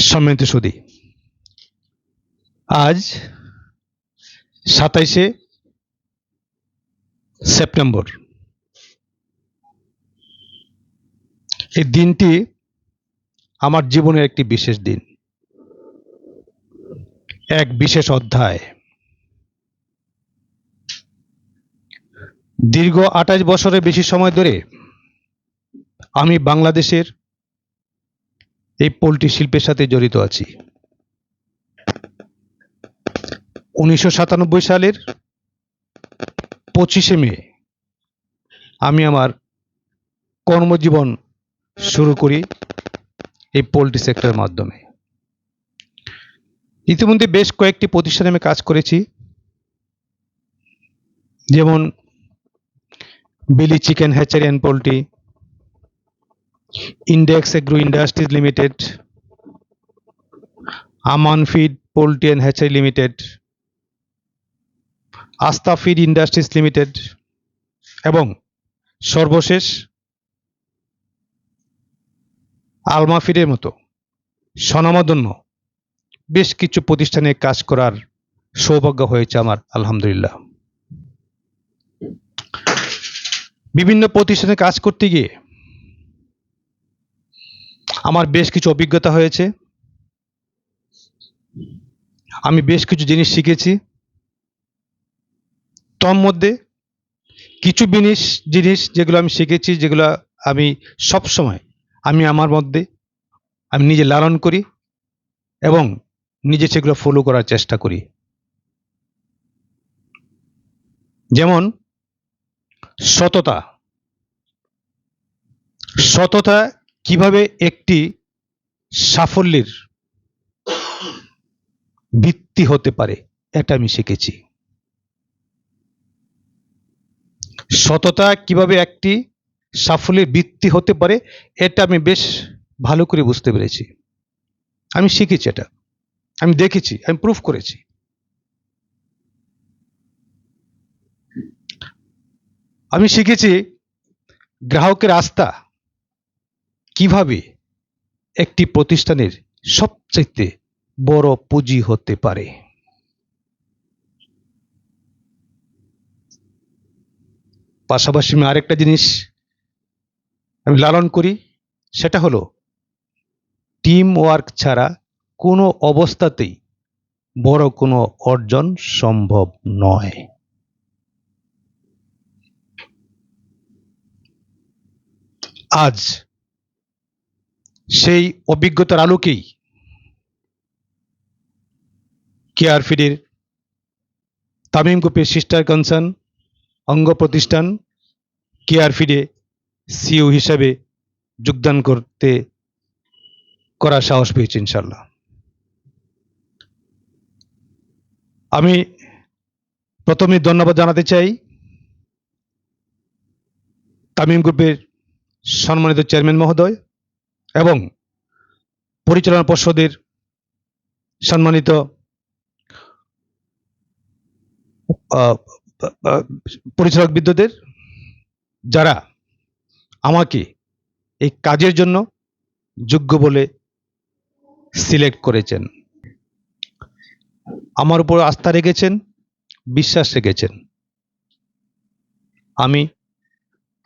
সম্মানিত সুদী আজ সাতাইশে সেপ্টেম্বর। এই দিনটি আমার জীবনের একটি বিশেষ দিন। এক বিশেষ অধ্যায়। দীর্ঘ আঠাশ বছরের বেশি সময় ধরে আমি বাংলাদেশের এই পোলট্রি শিল্পের সাথে জড়িত আছি। উনিশশো সাতানব্বই সালের পঁচিশে মে আমি আমার কর্মজীবন শুরু করি এই পোলট্রি সেক্টরের মাধ্যমে। ইতিমধ্যে বেশ কয়েকটি প্রতিষ্ঠানে আমি কাজ করেছি। যেমন বিলি chicken hatchery and poultry index agro industries limited Aman feed poultry and hatchery limited Astha feed industries limited এবং সর্বশেষ আলমা ফিডের মতো স্বনামধন্য বেশ কিছু প্রতিষ্ঠানে কাজ করার সৌভাগ্য হয়েছে আমার, আলহামদুলিল্লাহ। বিভিন্ন প্রতিষ্ঠানে কাজ করতে গিয়ে আমার বেশ কিছু অভিজ্ঞতা হয়েছে। আমি বেশ কিছু জিনিস শিখেছি। তোর মধ্যে কিছু জিনিস জিনিস যেগুলো আমি শিখেছি, যেগুলো আমি সব সময় আমি আমার মধ্যে আমি নিজে লালন করি এবং নিজে সেগুলো ফলো করার চেষ্টা করি। যেমন সততা। সততা কীভাবে একটি সাফল্যের ভিত্তি হতে পারে, এটা আমি শিখেছি। সততা কীভাবে একটি সাফল্যের ভিত্তি হতে পারে, এটা আমি বেশ ভালো করে বুঝতে পেরেছি। আমি শিখেছি এটা। আমি দেখেছি, আমি প্রুফ করেছি। আমি শিখেছি, গ্রাহকের আস্থা। কীভাবে একটি প্রতিষ্ঠানের সবচাইতে বড় পুঁজি হতে পারে? পাশাপাশি আমি আরেকটা জিনিস আমি লালন করি, সেটা হলো টিম ওয়ার্ক ছাড়া কোনো অবস্থাতেই বড় কোনো অর্জন সম্ভব নয়। আজ সেই অভিজ্ঞতার আলোকেই কেয়ার ফিডের তামিম গ্রুপের সিস্টার কনসার্ন অঙ্গ প্রতিষ্ঠান কেয়ার ফিডে সিও হিসাবে যোগদান করতে করার সাহস পেয়েছি ইনশাল্লাহ আমি প্রথমে ধন্যবাদ জানাতে চাই তামিম গ্রুপের সম্মানিত চেয়ারম্যান মহোদয় এবং পরিচালনা পর্ষদের সম্মানিত পরিচালক বিদ্যুতের যারা আমাকে এই কাজের জন্য যোগ্য বলে সিলেক্ট করেছেন, আমার উপর আস্থা রেখেছেন, বিশ্বাস রেখেছেন। আমি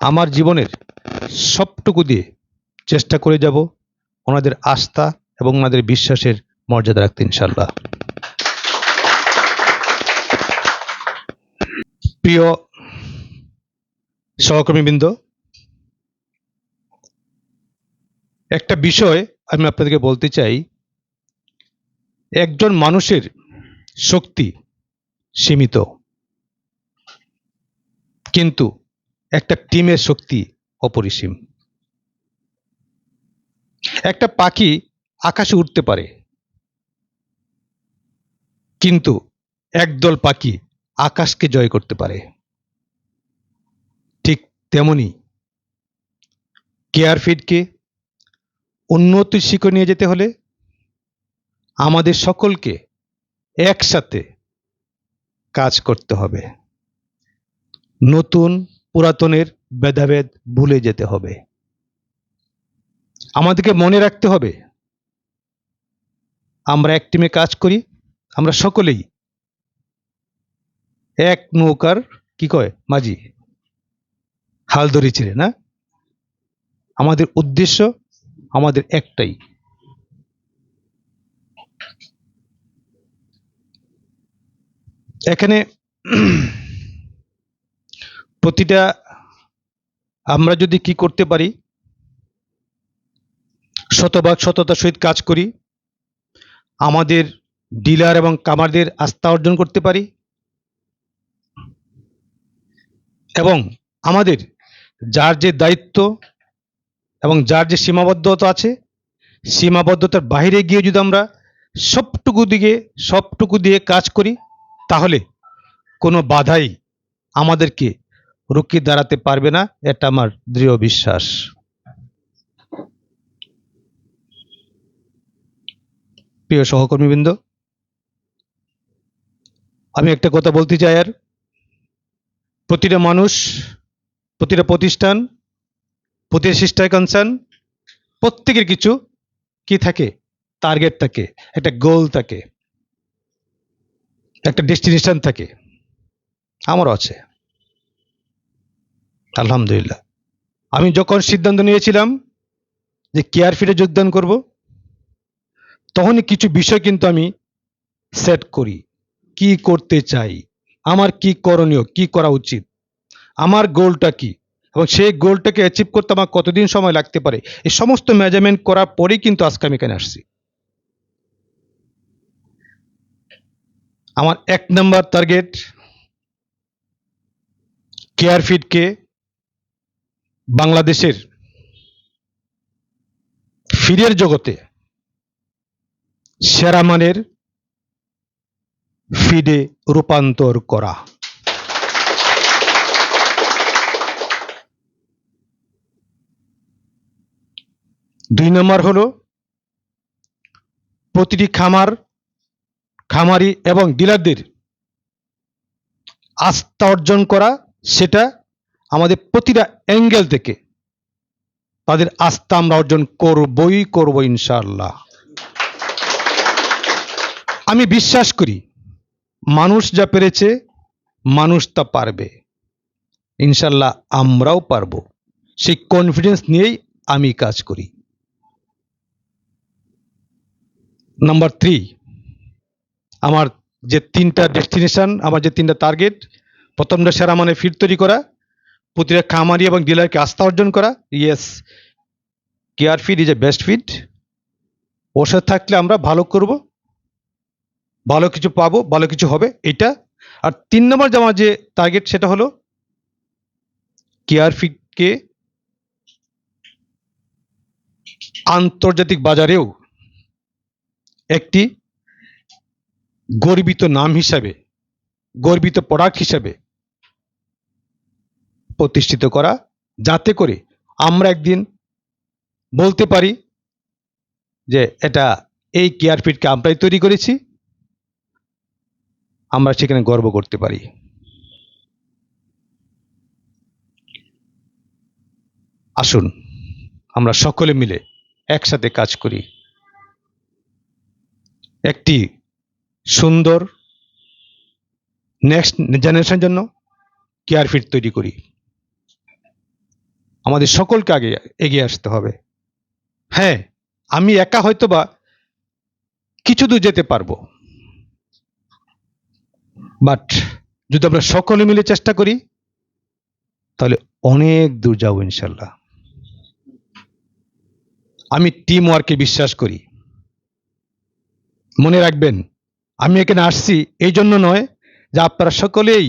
আমার জীবনের সবটুকু দিয়ে চেষ্টা করে যাব ওনাদের আস্থা এবং ওনাদের বিশ্বাসের মর্যাদা রাখতে ইনশাল্লাহ প্রিয় সহকর্মীবৃন্দ, একটা বিষয় আমি আপনাদেরকে বলতে চাই। একজন মানুষের শক্তি সীমিত, কিন্তু একটা টিমের শক্তি অপরিসীম। একটা পাখি আকাশে উঠতে পারে। কিন্তু একদল পাখি আকাশকে জয় করতে পারে। ঠিক তেমনি কেয়ার ফিডকে উন্নতির শিখর নিয়ে যেতে হলে আমাদের সকলকে একসাথে কাজ করতে হবে। নতুন পুরাতনের ভেদাভেদ ভুলে যেতে হবে। আমাদেরকে মনে রাখতে হবে। আমরা এক টিমে কাজ করি, আমরা সকলেই এক নৌকার কি কয় মাঝি? হাল ধরেছিলে না? আমাদের উদ্দেশ্য আমাদের একটাই। এখানে প্রতিটা আমরা যদি কি করতে পারি শতভাগ সততার সহিত কাজ করি, আমাদের ডিলার এবং কামারদের আস্থা অর্জন করতে পারি এবং আমাদের যার যে দায়িত্ব এবং যার যে সীমাবদ্ধতা আছে, সীমাবদ্ধতার বাইরে গিয়ে যদি আমরা সবটুকু দিকে, সবটুকু দিয়ে কাজ করি, তাহলে কোনো বাধাই আমাদেরকে রুখে দাঁড়াতে পারবে না, এটা আমার দৃঢ় বিশ্বাস। প্রিয় সহকর্মীবৃন্দ, আমি একটা কথা বলতে চাই আর। প্রতিটা মানুষ, প্রতিটা প্রতিষ্ঠান, প্রতিটা সিস্টার কনসার্ন প্রত্যেকের কিছু কি থাকে? টার্গেট থাকে, একটা গোল থাকে, একটা ডেস্টিনেশন থাকে, আমারও আছে। আলহামদুলিল্লাহ। আমি যখন সিদ্ধান্ত নিয়েছিলাম যে কেয়ার ফিরে যোগদান করব তখনই কিছু বিষয় কিন্তু আমি সেট করি। কি করতে চাই? আমার কি করণীয়? কি করা উচিত? আমার গোলটা কি? এবং সেই গোলটাকে অ্যাচিভ করতে আমার কতদিন সময় লাগতে পারে? এই সমস্ত মেজারমেন্ট করার পরেই কিন্তু আজকে আমি এখানে আসছি। আমার এক নম্বর টার্গেট কেয়ার ফিডকে বাংলাদেশের ফিডের জগতে সেরা মানের ফিডে রূপান্তর করা। দুই নম্বর হল প্রতিটি খামার, খামারি এবং ডিলারদের আস্থা অর্জন করা, সেটা আমাদের প্রতিটা অ্যাঙ্গেল থেকে তাদের আস্থা আমরা অর্জন করবই করব ইনশাআল্লাহ। আমি বিশ্বাস করি, মানুষ যা পেরেছে, মানুষ তা পারবে। ইনশাল্লাহ আমরাও পারব। সেই কনফিডেন্স নিয়েই আমি কাজ করি। নাম্বার থ্রি আমার যে তিনটা ডেস্টিনেশন আমার যে তিনটা টার্গেট প্রথমটা সেরা মানে ফিট তৈরি করা, প্রতিটা খামারি এবং ডিলারকে আস্থা অর্জন করা yes care feed is a best feed সাথে থাকলে আমরা ভালো করব। ভালো কিছু পাবো, ভালো কিছু হবে, এটা। আর তিন নম্বর যে আমার যে টার্গেট সেটা হলো কেয়ার ফিডকে আন্তর্জাতিক বাজারেও একটি গর্বিত নাম হিসাবে, গর্বিত প্রোডাক্ট হিসাবে প্রতিষ্ঠিত করা, যাতে করে আমরা একদিন বলতে পারি যে এটা এই কেয়ার ফিডকে আমরাই তৈরি করেছি। আমরা সেখানে গর্ব করতে পারি। আসুন, আমরা সকলে মিলে একসাথে কাজ করি। একটি সুন্দর নেক্সট জেনারেশনের জন্য কেয়ার ফিট তৈরি করি। আমাদের সকলকে আগে এগিয়ে আসতে হবে। হ্যাঁ আমি একা হয়তো বা কিছু দূর যেতে পারব। বাট যদি আমরা সকলে মিলে চেষ্টা করি, তাহলে অনেক দূর যাব ইনশাল্লাহ। আমি টিম ওয়ার্কে বিশ্বাস করি। মনে রাখবেন, আমি এখানে আসছি এই জন্য নয় যে আপনারা সকলেই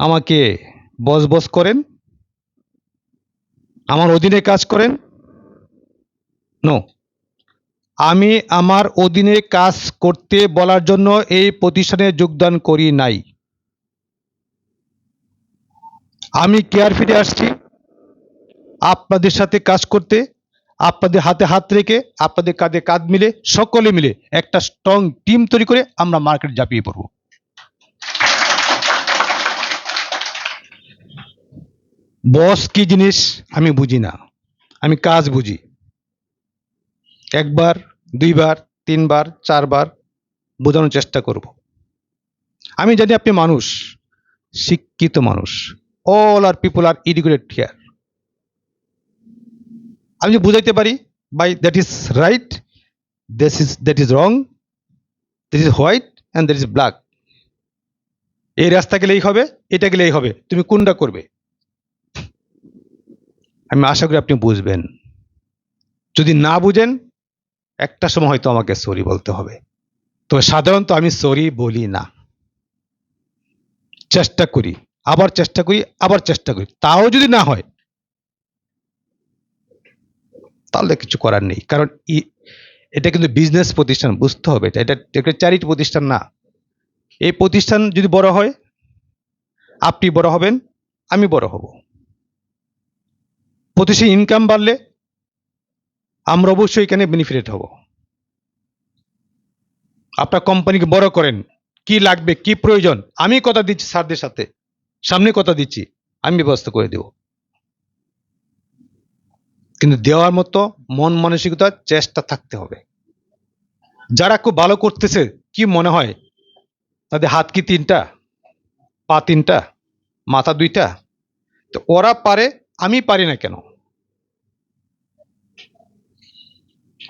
আমাকে বস বস করেন, আমার অধীনে কাজ করেন। নো আমি আমার অধীনে কাজ করতে বলার জন্য এই প্রতিষ্ঠানে যোগদান করি নাই। আমি কেয়ার ফিরে আসছি। আপনাদের সাথে কাজ করতে, আপনাদের হাতে হাত রেখে, আপনাদের কাঁধে কাঁধ মিলে, সকলে মিলে একটা স্ট্রং টিম তৈরি করে আমরা মার্কেট ঝাঁপিয়ে পড়ব। বস কি জিনিস আমি বুঝি না। আমি কাজ বুঝি। একবার দুইবার, তিনবার, চারবার বোঝানোর চেষ্টা করব। আমি জানি আপনি মানুষ, শিক্ষিত মানুষ। All are people are educated here আমি যদি বুঝাইতে পারি by that is right this is that is wrong this is white and that is black এই রাস্তা গেলেই হবে, এটা গেলেই হবে, তুমি কোনটা করবে? আমি আশা করি আপনি বুঝবেন। যদি না বুঝেন একটা সময় হয়তো আমাকে সরি বলতে হবে। তো সাধারণত আমি সরি বলি না। চেষ্টা করি। আবার চেষ্টা করি, আবার চেষ্টা করি। তাও যদি না হয়, তাহলে কিছু করার নেই। কারণ এটা কিন্তু বিজনেস প্রতিষ্ঠান, বুঝতে হবে এটা। একটা চ্যারিটি প্রতিষ্ঠান না। এই প্রতিষ্ঠান যদি বড় হয়, আপনি বড় হবেন, আমি বড় হব। প্রতিষ্ঠান ইনকাম বাড়লে আমরা অবশ্যই এখানে বেনিফিটেড হব। আপনার কোম্পানিকে বড় করেন, কি লাগবে, কি প্রয়োজন, আমি কথা দিচ্ছি স্যারদের সাথে। সামনে কথা দিচ্ছি, আমি ব্যবস্থা করে দেব। কিন্তু দেওয়ার মতো মন মানসিকতা, চেষ্টা থাকতে হবে। যারা খুব ভালো করতেছে, কি মনে হয়? তাদের হাত কি তিনটা? পা তিনটা? মাথা দুইটা? তো ওরা পারে, আমি পারি না কেন?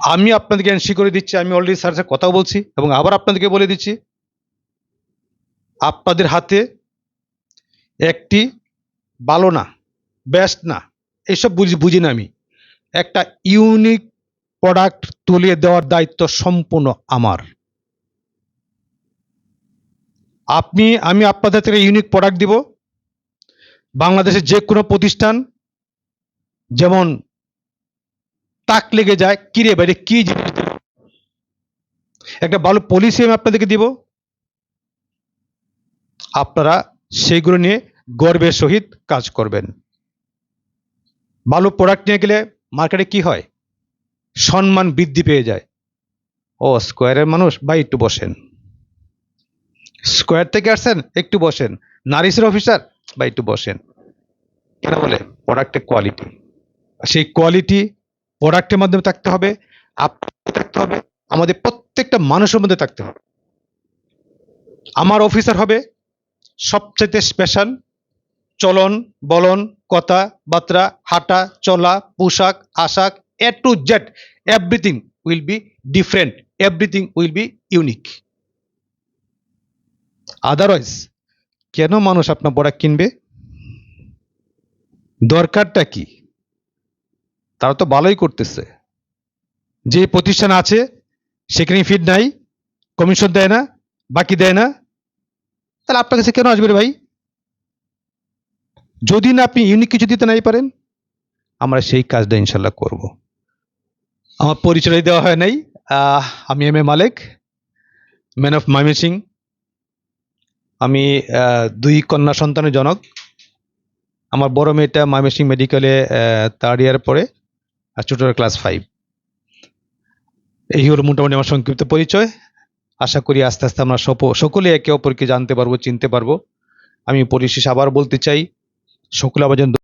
আমি আপনাদেরকে এনসি করে দিচ্ছি, আমি অলরেডি স্যার সাথে কথা বলছি এবং আবার আপনাদেরকে বলে দিচ্ছি, আপনাদের হাতে একটি ভালো না বেস্ট না, এসব বুঝি বুঝি না আমি। একটা ইউনিক প্রোডাক্ট তুলে দেওয়ার দায়িত্ব সম্পূর্ণ আমার। আপনি, আমি আপনাদের থেকে ইউনিক প্রোডাক্ট দিব। বাংলাদেশের যে কোনো প্রতিষ্ঠান, যেমন তাক লেগে যায় কিরে বাইরে কি জিনিস? দিল? একটা ভালো পলিসি আমি আপনাদেরকে দিব। আপনারা সেগুলো নিয়ে গর্বের সহিত কাজ করবেন। ভালো প্রোডাক্ট নিয়ে গেলে মার্কেটে কি হয়? সম্মান বৃদ্ধি পেয়ে যায়। ও স্কোয়ারের মানুষ বা একটু বসেন। স্কোয়ার থেকে আসছেন, একটু বসেন। নারিসের অফিসার বা একটু বসেন। কেন বলে? প্রোডাক্টের কোয়ালিটি সেই কোয়ালিটি প্রোডাক্টের মাধ্যমে থাকতে হবে আপনার থাকতে হবে, আমাদের প্রত্যেকটা মানুষের মধ্যে থাকতে হবে। আমার অফিসার হবে সবচাইতে স্পেশাল চলন, বলন, কথা বার্তা হাঁটা, চলা, পোশাক, আশাক A to Z everything will be different everything will be unique otherwise কেন মানুষ আপনার প্রোডাক্ট কিনবে? দরকারটা কি? তারা তো ভালোই করতেছে। যে প্রতিষ্ঠান আছে সেখানে ফিড নাই কমিশন দেয় না, বাকি দেয় না। তাহলে আপনার কাছে কেন আসবে ভাই? যদি না আপনি ইউনিক কিছু দিতে নাই পারেন, আমরা সেই কাজটা ইনশাল্লাহ করব। আমার পরিচয় দেওয়া হয় নাই। আমি M A Malik man of Mymensingh আমি দুই কন্যা সন্তানের জনক। আমার বড় মেয়েটা ময়মনসিং মেডিকেলে থার্ড ইয়ার পড়ে। আর ছোটরা ক্লাস ফাইভ এই হলো মোটামুটি আমার সংক্ষিপ্ত পরিচয়। আশা করি আস্তে আস্তে আমরা সকলে একে অপরকে জানতে পারব, চিনতে পারব। আমি পরিশেষে আবার বলতে চাই, সকলে আবার